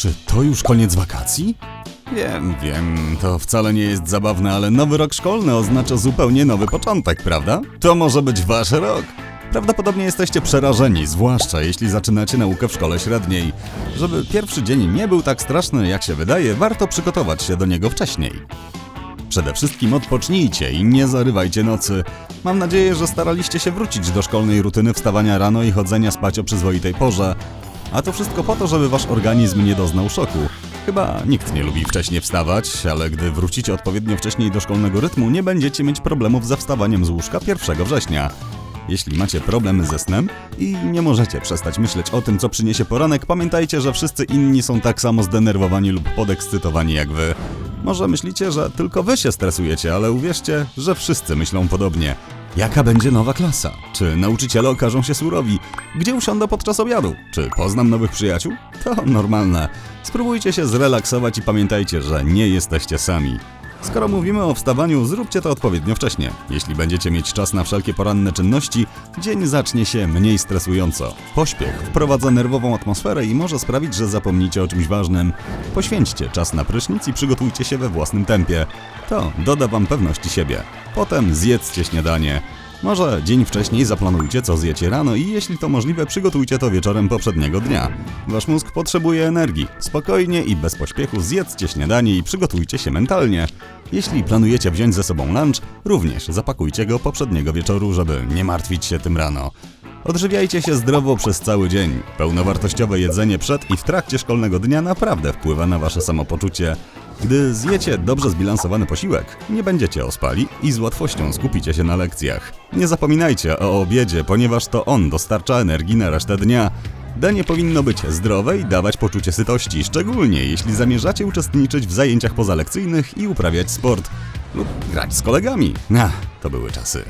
Czy to już koniec wakacji? Wiem, wiem, to wcale nie jest zabawne, ale nowy rok szkolny oznacza zupełnie nowy początek, prawda? To może być wasz rok. Prawdopodobnie jesteście przerażeni, zwłaszcza jeśli zaczynacie naukę w szkole średniej. Żeby pierwszy dzień nie był tak straszny, jak się wydaje, warto przygotować się do niego wcześniej. Przede wszystkim odpocznijcie i nie zarywajcie nocy. Mam nadzieję, że staraliście się wrócić do szkolnej rutyny wstawania rano i chodzenia spać o przyzwoitej porze. A to wszystko po to, żeby wasz organizm nie doznał szoku. Chyba nikt nie lubi wcześnie wstawać, ale gdy wrócicie odpowiednio wcześniej do szkolnego rytmu, nie będziecie mieć problemów ze wstawaniem z łóżka 1 września. Jeśli macie problemy ze snem i nie możecie przestać myśleć o tym, co przyniesie poranek, pamiętajcie, że wszyscy inni są tak samo zdenerwowani lub podekscytowani jak wy. Może myślicie, że tylko wy się stresujecie, ale uwierzcie, że wszyscy myślą podobnie. Jaka będzie nowa klasa? Czy nauczyciele okażą się surowi? Gdzie usiądę podczas obiadu? Czy poznam nowych przyjaciół? To normalne. Spróbujcie się zrelaksować i pamiętajcie, że nie jesteście sami. Skoro mówimy o wstawaniu, zróbcie to odpowiednio wcześnie. Jeśli będziecie mieć czas na wszelkie poranne czynności, dzień zacznie się mniej stresująco. Pośpiech wprowadza nerwową atmosferę i może sprawić, że zapomnicie o czymś ważnym. Poświęćcie czas na prysznic i przygotujcie się we własnym tempie. To doda wam pewności siebie. Potem zjedzcie śniadanie. Może dzień wcześniej zaplanujcie, co zjecie rano i jeśli to możliwe, przygotujcie to wieczorem poprzedniego dnia. Wasz mózg potrzebuje energii. Spokojnie i bez pośpiechu zjedzcie śniadanie i przygotujcie się mentalnie. Jeśli planujecie wziąć ze sobą lunch, również zapakujcie go poprzedniego wieczoru, żeby nie martwić się tym rano. Odżywiajcie się zdrowo przez cały dzień. Pełnowartościowe jedzenie przed i w trakcie szkolnego dnia naprawdę wpływa na wasze samopoczucie. Gdy zjecie dobrze zbilansowany posiłek, nie będziecie ospali i z łatwością skupicie się na lekcjach. Nie zapominajcie o obiedzie, ponieważ to on dostarcza energii na resztę dnia. Danie powinno być zdrowe i dawać poczucie sytości, szczególnie jeśli zamierzacie uczestniczyć w zajęciach pozalekcyjnych i uprawiać sport lub grać z kolegami. Ach, to były czasy.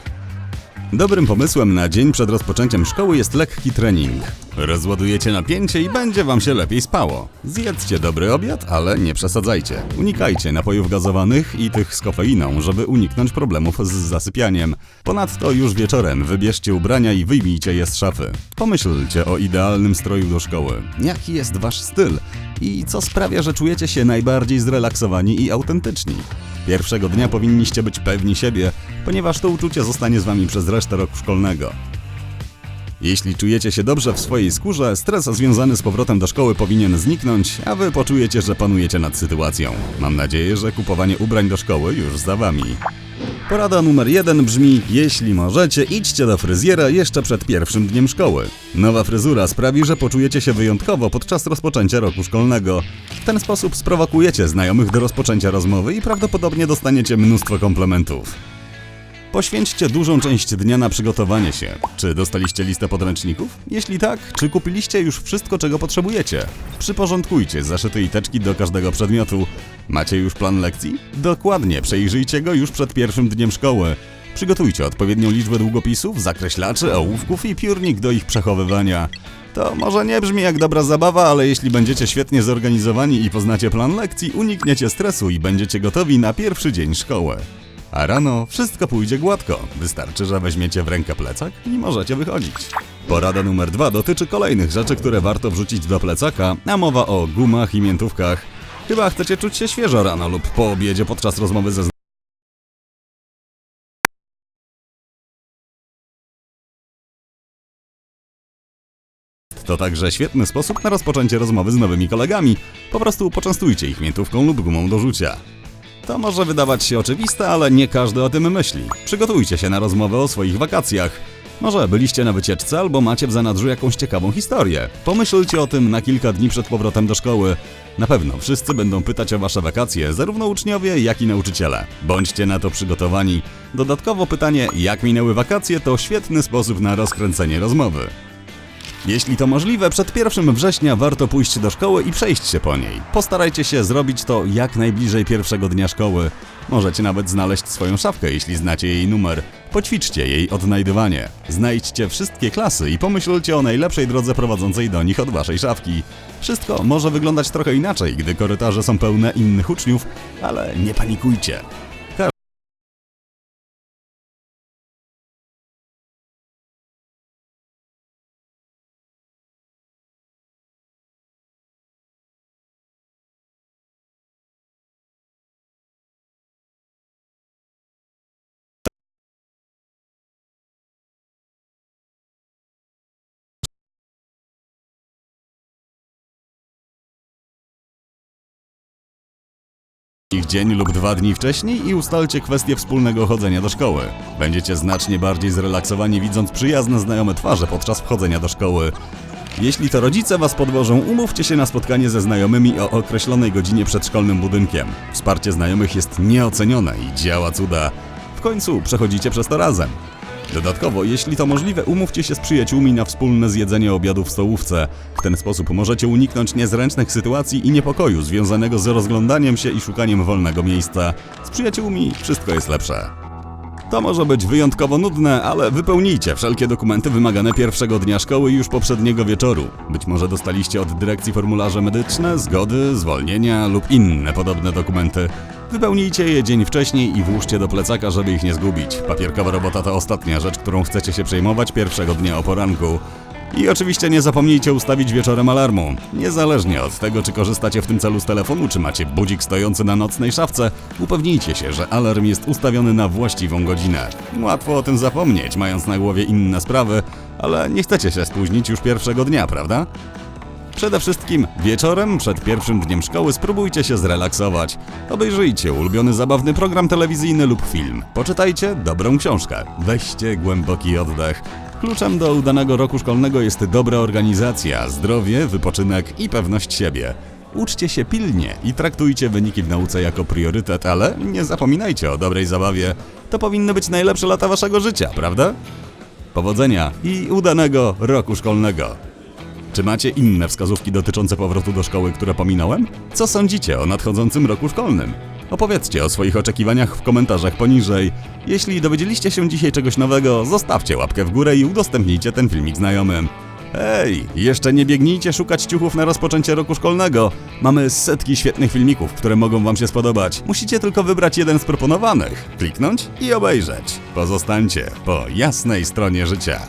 Dobrym pomysłem na dzień przed rozpoczęciem szkoły jest lekki trening. Rozładujecie napięcie i będzie wam się lepiej spało. Zjedzcie dobry obiad, ale nie przesadzajcie. Unikajcie napojów gazowanych i tych z kofeiną, żeby uniknąć problemów z zasypianiem. Ponadto już wieczorem wybierzcie ubrania i wyjmijcie je z szafy. Pomyślcie o idealnym stroju do szkoły. Jaki jest wasz styl? I co sprawia, że czujecie się najbardziej zrelaksowani i autentyczni? Pierwszego dnia powinniście być pewni siebie, ponieważ to uczucie zostanie z wami przez resztę roku szkolnego. Jeśli czujecie się dobrze w swojej skórze, stres związany z powrotem do szkoły powinien zniknąć, a wy poczujecie, że panujecie nad sytuacją. Mam nadzieję, że kupowanie ubrań do szkoły już za wami. Porada numer jeden brzmi: jeśli możecie, idźcie do fryzjera jeszcze przed pierwszym dniem szkoły. Nowa fryzura sprawi, że poczujecie się wyjątkowo podczas rozpoczęcia roku szkolnego. W ten sposób sprowokujecie znajomych do rozpoczęcia rozmowy i prawdopodobnie dostaniecie mnóstwo komplementów. Poświęćcie dużą część dnia na przygotowanie się. Czy dostaliście listę podręczników? Jeśli tak, czy kupiliście już wszystko, czego potrzebujecie? Przyporządkujcie zaszyte i teczki do każdego przedmiotu. Macie już plan lekcji? Dokładnie, przejrzyjcie go już przed pierwszym dniem szkoły. Przygotujcie odpowiednią liczbę długopisów, zakreślaczy, ołówków i piórnik do ich przechowywania. To może nie brzmi jak dobra zabawa, ale jeśli będziecie świetnie zorganizowani i poznacie plan lekcji, unikniecie stresu i będziecie gotowi na pierwszy dzień szkoły. A rano wszystko pójdzie gładko. Wystarczy, że weźmiecie w rękę plecak i możecie wychodzić. Porada numer dwa dotyczy kolejnych rzeczy, które warto wrzucić do plecaka, a mowa o gumach i miętówkach. Chyba chcecie czuć się świeżo rano lub po obiedzie podczas rozmowy ze To także świetny sposób na rozpoczęcie rozmowy z nowymi kolegami. Po prostu poczęstujcie ich miętówką lub gumą do rzucia. To może wydawać się oczywiste, ale nie każdy o tym myśli. Przygotujcie się na rozmowę o swoich wakacjach. Może byliście na wycieczce albo macie w zanadrzu jakąś ciekawą historię. Pomyślcie o tym na kilka dni przed powrotem do szkoły. Na pewno wszyscy będą pytać o wasze wakacje, zarówno uczniowie, jak i nauczyciele. Bądźcie na to przygotowani. Dodatkowo pytanie, jak minęły wakacje, to świetny sposób na rozkręcenie rozmowy. Jeśli to możliwe, przed 1 września warto pójść do szkoły i przejść się po niej. Postarajcie się zrobić to jak najbliżej pierwszego dnia szkoły. Możecie nawet znaleźć swoją szafkę, jeśli znacie jej numer. Poćwiczcie jej odnajdywanie. Znajdźcie wszystkie klasy i pomyślcie o najlepszej drodze prowadzącej do nich od waszej szafki. Wszystko może wyglądać trochę inaczej, gdy korytarze są pełne innych uczniów, ale nie panikujcie. Ich dzień lub dwa dni wcześniej i ustalcie kwestię wspólnego chodzenia do szkoły. Będziecie znacznie bardziej zrelaksowani widząc przyjazne znajome twarze podczas wchodzenia do szkoły. Jeśli to rodzice was podwożą, umówcie się na spotkanie ze znajomymi o określonej godzinie przed szkolnym budynkiem. Wsparcie znajomych jest nieocenione i działa cuda. W końcu przechodzicie przez to razem. Dodatkowo, jeśli to możliwe, umówcie się z przyjaciółmi na wspólne zjedzenie obiadu w stołówce. W ten sposób możecie uniknąć niezręcznych sytuacji i niepokoju związanego z rozglądaniem się i szukaniem wolnego miejsca. Z przyjaciółmi wszystko jest lepsze. To może być wyjątkowo nudne, ale wypełnijcie wszelkie dokumenty wymagane pierwszego dnia szkoły już poprzedniego wieczoru. Być może dostaliście od dyrekcji formularze medyczne, zgody, zwolnienia lub inne podobne dokumenty. Wypełnijcie je dzień wcześniej i włóżcie do plecaka, żeby ich nie zgubić. Papierkowa robota to ostatnia rzecz, którą chcecie się przejmować pierwszego dnia o poranku. I oczywiście nie zapomnijcie ustawić wieczorem alarmu. Niezależnie od tego, czy korzystacie w tym celu z telefonu, czy macie budzik stojący na nocnej szafce, upewnijcie się, że alarm jest ustawiony na właściwą godzinę. Łatwo o tym zapomnieć, mając na głowie inne sprawy, ale nie chcecie się spóźnić już pierwszego dnia, prawda? Przede wszystkim wieczorem, przed pierwszym dniem szkoły, spróbujcie się zrelaksować. Obejrzyjcie ulubiony zabawny program telewizyjny lub film. Poczytajcie dobrą książkę. Weźcie głęboki oddech. Kluczem do udanego roku szkolnego jest dobra organizacja, zdrowie, wypoczynek i pewność siebie. Uczcie się pilnie i traktujcie wyniki w nauce jako priorytet, ale nie zapominajcie o dobrej zabawie. To powinny być najlepsze lata waszego życia, prawda? Powodzenia i udanego roku szkolnego! Czy macie inne wskazówki dotyczące powrotu do szkoły, które pominąłem? Co sądzicie o nadchodzącym roku szkolnym? Opowiedzcie o swoich oczekiwaniach w komentarzach poniżej. Jeśli dowiedzieliście się dzisiaj czegoś nowego, zostawcie łapkę w górę i udostępnijcie ten filmik znajomym. Hej, jeszcze nie biegnijcie szukać ciuchów na rozpoczęcie roku szkolnego. Mamy setki świetnych filmików, które mogą Wam się spodobać. Musicie tylko wybrać jeden z proponowanych, kliknąć i obejrzeć. Pozostańcie po jasnej stronie życia.